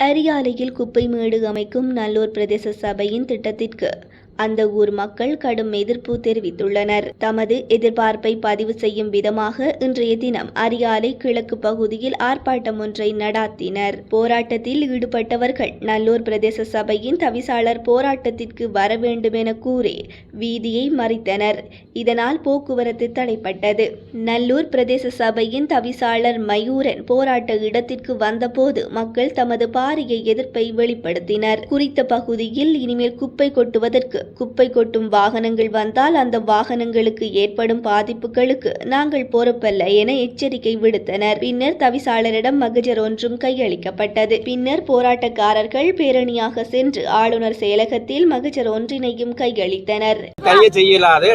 அரியாலையில் குப்பை மேடு அமைக்கும் நல்லூர் பிரதேச சபையின் திட்டத்திற்கு அந்த ஊர் மக்கள் கடும் எதிர்ப்பு தெரிவித்துள்ளனர். தமது எதிர்பார்ப்பை பதிவு செய்யும் விதமாக இன்றைய தினம் அரியாலை கிழக்கு பகுதியில் ஆர்ப்பாட்டம் ஒன்றை நடாத்தினர். போராட்டத்தில் ஈடுபட்டவர்கள் நல்லூர் பிரதேச சபையின் தவிசாளர் போராட்டத்திற்கு வர வேண்டும் என கூறி வீதியை மறித்தனர். இதனால் போக்குவரத்து தடைப்பட்டது. நல்லூர் பிரதேச சபையின் தவிசாளர் மயூரன் போராட்ட இடத்திற்கு வந்தபோது மக்கள் தமது பாரிய எதிர்ப்பை வெளிப்படுத்தினர். குறித்த பகுதியில் இனிமேல் குப்பை கொட்டுவதற்கு குப்பை கொட்டும் வாகனங்கள் வந்தால் அந்த வாகனங்களுக்கு ஏற்படும் பாதிப்புகளுக்கு நாங்கள் பொறுப்பல்ல என எச்சரிக்கை விடுத்தனர். பின்னர் தவிசாளரிடம் மகஜர் ஒன்றும் கையளிக்கப்பட்டது. பின்னர் போராட்டக்காரர்கள் பேரணியாக சென்று ஆளுநர் செயலகத்தில் மகஜர் ஒன்றினையும் கையளித்தனர். செய்யலாது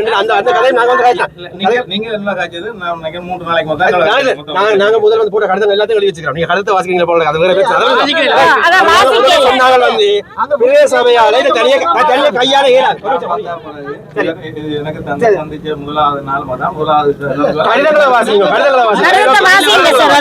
நாங்க முதல்ல வந்து போட்ட கடிதம் எல்லாத்தையும் எழுதி வச்சுக்கிறோம் நீங்க கடிதத்தை வாசிக்கிறீங்க போல? அது வேற பேச்சு. சொன்னாங்க வந்து சபையால தனியா கையால ஏறாது எனக்கு தந்தை சந்திச்ச முதலாவது நாள் தான் முதலாவது கடிதங்களை வாசிங்க கடிதங்களை வாசிங்க.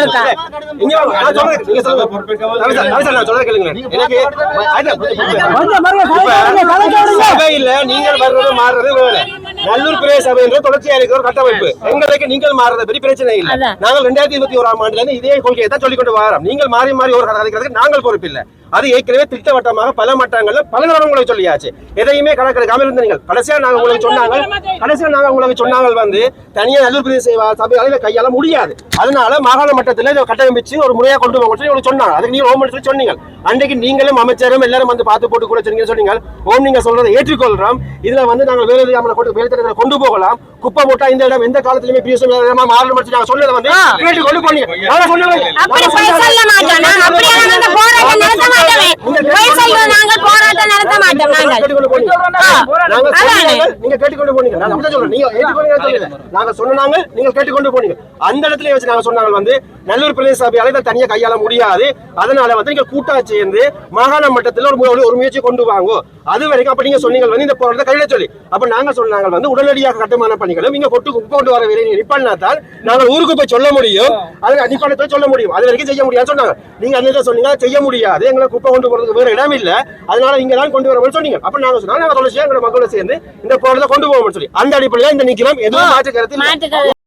நீங்கள் வர்றது மாறுறது வேற நல்லூர் பிரதேச சபை என்ற தொடர்ச்சியா இருக்கிற ஒரு கட்டமைப்பு. எங்களுக்கு நீங்கள் மாறுறது பற்றி பிரச்சனை இல்லை. நாங்கள் ரெண்டாயிரத்தி இருபத்தி ஓராம் ஆண்டுல இருந்து இதே கொள்கையை தான் சொல்லிக் கொண்டு வரோம். நீங்கள் மாறி மாறி ஒரு கதை கதைக்கிறதுக்கு நாங்கள் பொறுப்பில்லை. அது ஏற்கனவே திட்டவட்டமாக பல மட்டங்கள்ல பல தடவை உங்களுக்கு சொல்லியாச்சு. எதையுமே கணக்கெடுக்காம இருந்த நீங்கள். கடைசியா நாங்க உங்களுக்கு சொன்னாங்க. கடைசியா நாங்க உங்களுக்கு சொன்னாங்க வந்து தனியா நல்லூர் பிரதேச சபை- சபையால கையாள முடியாது. அதனால மாகாண மட்டத்துல இதை கட்டமைச்சு ஒரு முறையா கொண்டு சொல்லி உங்களுக்கு சொன்னாங்க. அதுக்கு நீங்க ஓம் சொல்லி சொன்னீங்க. அன்றைக்கு நீங்களும் அமைச்சரும் எல்லாரும் வந்து பார்த்து போட்டு கூட சொன்னீங்க சொன்னீங்க. ஓம் நீங்க சொல்றதை ஏற்றுக்கொள்றோம். இதுல வந்து நாங்கள் வேலை நம்மளை திட்டத்தை கொண்டு போகலாம். குப்பை போட்டா இந்த இடம் எந்த காலத்திலுமே இடமா மாறணும் நாங்க சொன்னதை வந்து கேட்டு கொண்டு போனீங்க நாங்க சொன்னதை அப்படி பொய் சொல்ல மாட்டோம் நாங்க அப்படியே நாங்க போராட்டம் நடத்த மாட்டோமே பொய் சொல்லுவோம் நாங்க போராட்டம் நடத்த மாட்டோம் நாங்கள் கேட்டுக்கொண்டு போனீங்க. நாங்க கேட்டுக்கொண்டு போனீங்க. நான் சொல்றேன். நீங்க சொல்லல. நாங்க சொன்னாங்க நீங்க கேட்டுக்கொண்டு போனீங்க. அந்த இடத்துல வச்சு நாங்க சொன்னாங்க வந்து நல்லூர் பிரதேச சபையால இதை தனியா கையாள முடியாது. அதனால வந்து நீங்க கூட்டா சேர்ந்து மாகாண மட்டத்துல ஒரு ஒரு முயற்சி கொண்டு வாங்கோ. அது வரைக்கும் அப்ப நீங்க சொன்னீங்க வந்து இந்த போராட்டத்தை கையில சொல்லி. அப்ப நாங்க சொன்னாங்க வந்து உடனடியாக கட்டுமான பணிகளும் இங்க கொட்டு குப்பை கொண்டு வர வேலையை நிப்பாட்டினாதான் நாங்கள் ஊருக்கு போய் சொல்ல முடியும். அது நிப்பாட்டத்தை சொல்ல முடியும். அது வரைக்கும் செய்ய முடியாதுன்னு சொன்னாங்க. நீங்க அந்த சொன்னீங்க செய்ய முடியாது. எங்களை குப்பை கொண்டு போறதுக்கு வேற இடம் இல்ல. அதனால இங்க தான் கொண்டு வரணும்னு சொன்னீங்க. அப்ப நாங்க சொன்னாங்க நாங்க எங்க மக்களோட சேர்ந்து இந்த போராட்டத்தை கொண்டு போவோம்னு சொல்லி. அந்த அடிப்படையில இந்த நிக்கிறோம் எதுவும் மாற்று கருத்து